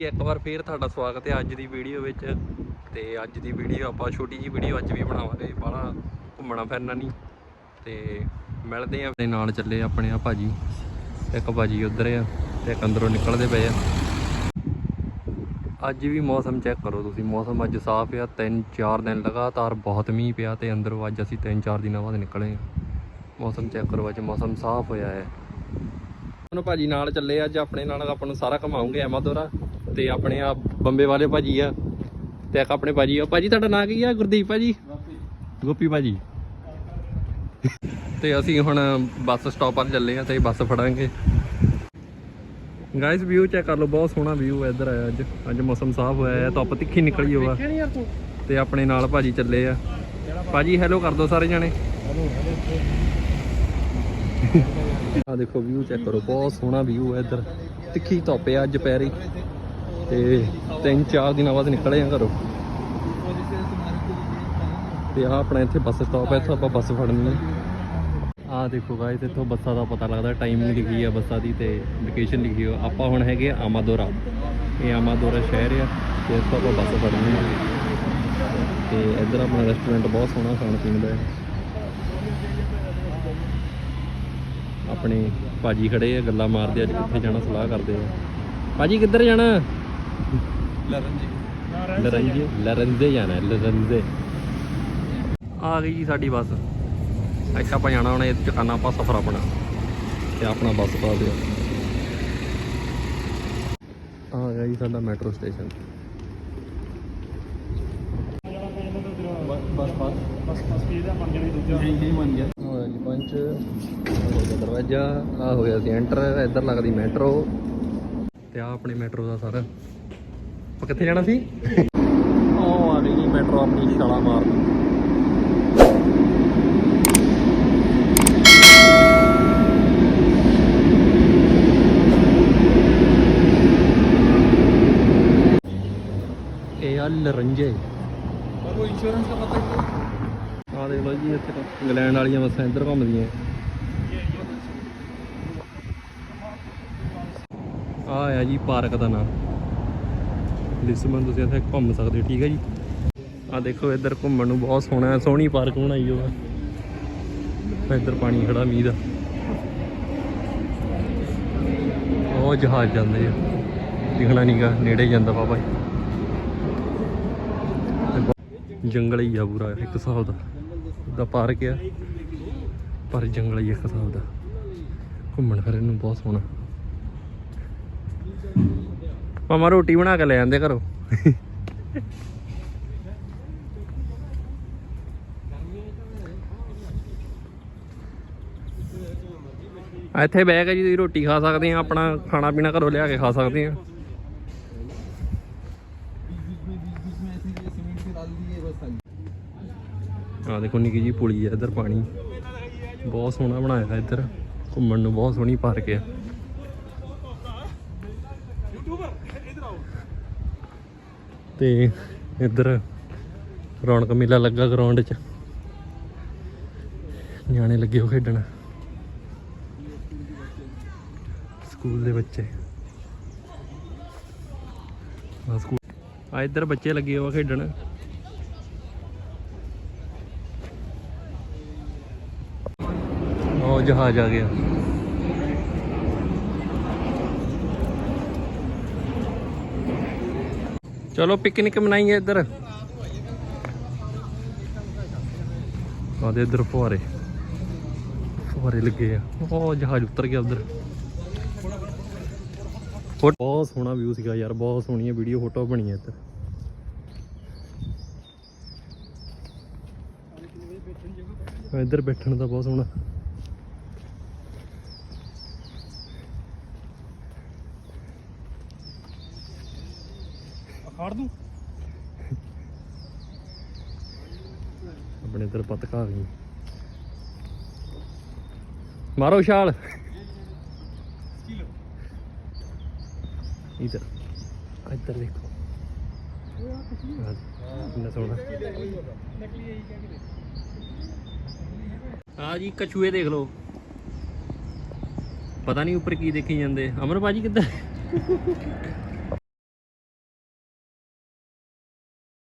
ਇੱਕ ਵਾਰ ਫੇਰ ਤੁਹਾਡਾ ਸਵਾਗਤ ਹੈ ਅੱਜ ਦੀ ਵੀਡੀਓ ਵਿੱਚ। ਤੇ ਅੱਜ ਦੀ ਵੀਡੀਓ ਆਪਾਂ ਛੋਟੀ ਜੀ ਵੀਡੀਓ ਅੱਜ ਵੀ ਬਣਾਵਾਂਗੇ, ਬਾਹਲਾ ਘੁੰਮਣਾ ਫਿਰਨਾ ਨਹੀਂ। ਤੇ ਮਿਲਦੇ ਆ ਆਪਣੇ ਨਾਲ ਚੱਲੇ ਆਪਣੇ ਆ ਭਾਜੀ। ਇੱਕ ਭਾਜੀ ਉਧਰ ਆ ਤੇ ਇੱਕ ਅੰਦਰੋਂ ਨਿਕਲਦੇ ਪਏ ਆ। ਅੱਜ ਵੀ ਮੌਸਮ ਚੈੱਕ ਕਰੋ ਤੁਸੀਂ, ਮੌਸਮ ਅੱਜ ਸਾਫ਼ ਆ, ਤਿੰਨ ਚਾਰ ਦਿਨ ਲਗਾਤਾਰ ਬਹੁਤ ਮੀਂਹ ਪਿਆ ਤੇ ਅੰਦਰੋਂ ਅੱਜ ਅਸੀਂ ਤਿੰਨ ਚਾਰ ਦਿਨਾਂ ਬਾਅਦ ਨਿਕਲੇ ਆ ਮੌਸਮ ਚੈੱਕ ਕਰੋ, ਅੱਜ ਮੌਸਮ ਸਾਫ਼ ਹੋਇਆ ਹੈ। ਹੁਣ ਭਾਜੀ ਨਾਲ ਚੱਲੇ ਅੱਜ ਆਪਣੇ ਨਾਲ ਆਪਾਂ ਨੂੰ ਸਾਰਾ ਘਮਾਉਂਗੇ ਐਮਾਦੋਰਾ ਤੇ ਆਪਣੇ ਆ ਬੰਬੇ ਵਾਲੇ ਭਾਜੀ ਆ ਤੇ ਇੱਕ ਆਪਣੇ ਭਾਜੀ ਆ। ਭਾਜੀ ਤੁਹਾਡਾ ਨਾਂ ਕੀ ਆ? ਗੁਰਦੀਪ ਭਾਜੀ? ਗੋਪੀ ਭਾਜੀ। ਤੇ ਅਸੀਂ ਹੁਣ ਬੱਸ ਸਟਾਪ 'ਤੇ ਚੱਲੇ ਆ ਤੇ ਬੱਸ ਫੜਾਂਗੇ। ਗਾਇਸ ਵਿਊ ਚੈੱਕ ਕਰ ਲਓ ਬਹੁਤ ਸੋਹਣਾ ਵਿਊ ਹੈ ਇੱਧਰ ਆਇਆ ਅੱਜ। ਅੱਜ ਮੌਸਮ ਸਾਫ਼ ਹੋਇਆ ਹੈ ਧੁੱਪ ਤਿੱਖੀ ਨਿਕਲੀ ਹੋਆ। ਤੇ? ਆਪਣੇ ਨਾਲ ਭਾਜੀ ਚੱਲੇ ਆ। ਭਾਜੀ ਹੈਲੋ ਕਰ ਦਿਓ ਸਾਰੇ ਜਣੇ। ਆ ਦੇਖੋ ਵਿਊ ਚੈੱਕ ਕਰੋ ਬਹੁਤ ਸੋਹਣਾ ਵਿਊ ਹੈ ਇੱਧਰ। ਤਿੱਖੀ ਧੁੱਪ ਹੈ ਅੱਜ ਪੈ ਰਹੀ ਤੇ ਤਿੰਨ ਚਾਰ ਦਿਨਾਂ ਬਾਅਦ ਨਿਕਲੇ ਆ ਘਰੋਂ। ਤੇ ਆ ਆਪਣਾ ਇੱਥੇ ਬੱਸ ਸਟਾਪ ਹੈ ਇੱਥੋਂ ਆਪਾਂ ਬੱਸ ਫੜਨੀ ਹੈ ਆ ਦੇਖੋ ਗਾਇਸ ਇੱਥੋਂ ਬੱਸਾਂ ਦਾ ਪਤਾ ਲੱਗਦਾ ਟਾਈਮਿੰਗ ਲਿਖੀ ਆ ਬੱਸਾਂ ਦੀ ਤੇ ਲੋਕੇਸ਼ਨ ਲਿਖੀ ਹੋ ਆਪਾਂ ਹੁਣ ਹੈਗੇ ਆ ਆਮਾਦੋਰਾ। ਇਹ ਆਮਾਦੋਰਾ ਸ਼ਹਿਰ ਆ, ਤੇ ਇੱਥੋਂ ਆਪਾਂ ਬੱਸ ਫੜਨੀ ਹੈ ਤੇ ਇੱਧਰ ਆਪਣਾ ਰੈਸਟੋਰੈਂਟ ਬਹੁਤ ਸੋਹਣਾ ਖਾਣ ਪੀਣ ਦਾ ਹੈ ਆਪਣੇ ਭਾਜੀ ਖੜੇ ਆ, ਗੱਲਾਂ ਮਾਰਦੇ ਅੱਜ ਕਿੱਥੇ ਜਾਣਾ, ਸਲਾਹ ਕਰਦੇ ਆ। ਭਾਜੀ ਕਿੱਧਰ ਜਾਣਾ? ਲਰੰਜੇ ਲਰੰਜੇ ਜਾਣਾ ਹੈ, ਲਰੰਜੇ ਆ ਗਈ ਜੀ ਸਾਡੀ ਬੱਸ। ਇੱਥੇ ਆਪਾਂ ਜਾਣਾ ਹੁਣ ਇਹ ਚਕਾਨਾ ਆਪਾਂ ਸਫਰ ਆਪਣਾ। ਤੇ ਆਪਣਾ ਬੱਸ ਪਾ ਦਿਓ। ਆ ਗਿਆ ਜੀ ਸਾਡਾ ਮੈਟਰੋ ਸਟੇਸ਼ਨ। ਬਸ ਬਸ ਬਸ ਬਸ ਕੀ ਦਾ ਬਣ ਜਾਣੀ ਦੂਜਾ। ਜੀ ਬਣ ਗਿਆ। ਹੋਇਆ ਜੀ ਪੰਚ ਆਹ ਹੋ ਗਿਆ ਦਰਵਾਜ਼ਾ। ਆ ਹੋਇਆ ਸੀ ਐਂਟਰ ਇੱਧਰ ਲੱਗਦੀ ਮੈਟਰੋ। ਤੇ ਆ ਆਪਣੇ ਮੈਟਰੋ ਦਾ ਸਾਰਾ। ਆਪਾਂ ਕਿੱਥੇ ਜਾਣਾ ਸੀ? ਉਹ ਆ ਗਈ ਜੀ ਮੈਟਰੋ ਆਪਣੀ ਛਾਲਾ ਮਾਰਨ ਇਹ ਆ ਲਰੰਜੇ ਇੰਸ਼ੋਰੈਂਸ ਦਾ ਪਤਾ ਆ ਦੇਖ ਲਓ ਜੀ ਇੱਥੇ ਤਾਂ ਇੰਗਲੈਂਡ ਵਾਲੀਆਂ ਬੱਸਾਂ ਇੱਧਰ ਘੁੰਮਦੀਆਂ। ਆ ਆ ਜੀ ਪਾਰਕ ਦਾ ਨਾਮ ਲਿਸਬਨ ਤੁਸੀਂ ਇੱਥੇ ਘੁੰਮ ਸਕਦੇ ਹੋ, ਠੀਕ ਹੈ ਜੀ? ਆ ਦੇਖੋ ਇੱਧਰ ਘੁੰਮਣ ਨੂੰ ਬਹੁਤ ਸੋਹਣਾ ਹੈ, ਸੋਹਣੀ ਪਾਰਕ ਬਣਾਈ ਹੋਆ ਇੱਧਰ ਪਾਣੀ ਖੜਾ ਮੀਂਹ ਦਾ। ਉਹ ਜਹਾਜ਼ ਜਾਂਦੇ ਆ। ਦਿਖਣਾ ਨਹੀਂਗਾ ਨੇੜੇ ਜਾਂਦਾ ਬਾਬਾ ਜੀ। ਜੰਗਲ ਹੀ ਆ ਪੂਰਾ, ਇੱਕ ਹਿਸਾਬ ਦਾ। ਦਾ ਪਾਰਕ ਆ, ਪਰ ਜੰਗਲ ਹੀ ਇੱਕ ਹਿਸਾਬ ਦਾ। ਘੁੰਮਣ ਫਿਰਨ ਨੂੰ ਬਹੁਤ ਸੋਹਣਾ। ਮਾਮਾ ਰੋਟੀ ਬਣਾ ਕੇ ਲੈ ਆਂਦੇ ਘਰੋਂ। ਇੱਥੇ ਬਹਿ ਕੇ ਜੀ ਤੁਸੀਂ ਰੋਟੀ ਖਾ ਸਕਦੇ ਆ, ਆਪਣਾ ਖਾਣਾ ਪੀਣਾ ਘਰੋਂ ਲਿਆ ਕੇ ਖਾ ਸਕਦੇ ਆ। ਆ ਦੇਖੋ ਨਿੱਕੀ ਜੀ ਪੁਲੀ ਹੈ ਇੱਧਰ ਪਾਣੀ। ਬਹੁਤ ਸੋਹਣਾ ਬਣਾਇਆ ਹੈ ਇੱਧਰ। ਘੁੰਮਣ ਨੂੰ ਬਹੁਤ ਸੋਹਣੀ ਪਾਰਕ ਹੈ ਤੇ ਇੱਧਰ ਰੌਣਕ ਮੇਲਾ ਲੱਗਾ ਗਰਾਊਂਡ 'ਚ। ਨਿਆਣੇ ਲੱਗੇ ਹੋ ਖੇਡਣ। ਸਕੂਲ ਦੇ ਬੱਚੇ। ਆ ਸਕੂਲ। ਆ ਇੱਧਰ ਬੱਚੇ ਲੱਗੇ ਹੋ ਖੇਡਣ। ਉਹ ਜਹਾਜ਼ ਆ ਗਿਆ। ਚਲੋ ਪਿਕਨਿਕ ਮਨਾਈਏ ਇੱਧਰ। ਆਦੇ ਇੱਧਰ ਫੁਹਾਰੇ। ਫੁਹਾਰੇ ਲੱਗੇ ਆ। ਉਹ ਜਹਾਜ਼ ਉਤਰ ਗਿਆ ਉਧਰ। ਬਹੁਤ ਸੋਹਣਾ ਵਿਊ ਸੀਗਾ ਯਾਰ, ਬਹੁਤ ਸੋਹਣੀਆਂ ਵੀਡੀਓ ਫੋਟੋ ਬਣੀਆਂ ਇੱਧਰ। ਇੱਧਰ ਬੈਠਣ ਦਾ ਬਹੁਤ ਸੋਹਣਾ। ਅਖਾੜ ਦੂੰ? ਆਪਣੇ ਪੱਤ ਪਤਕਾ ਵੀ ਮਾਰੋ ਛਾਲ। ਇਧਰ, ਇੱਧਰ ਦੇਖੋ। ਕਿੰਨਾ ਸੋਹਣਾ। ਆ ਜੀ, ਕਛੂਏ ਦੇਖ ਲਓ। ਪਤਾ ਨਹੀਂ ਉੱਪਰ ਕੀ ਦੇਖੀ ਜਾਂਦੇ। ਅਮਰ ਭਾਜੀ ਕਿੱਦਾਂ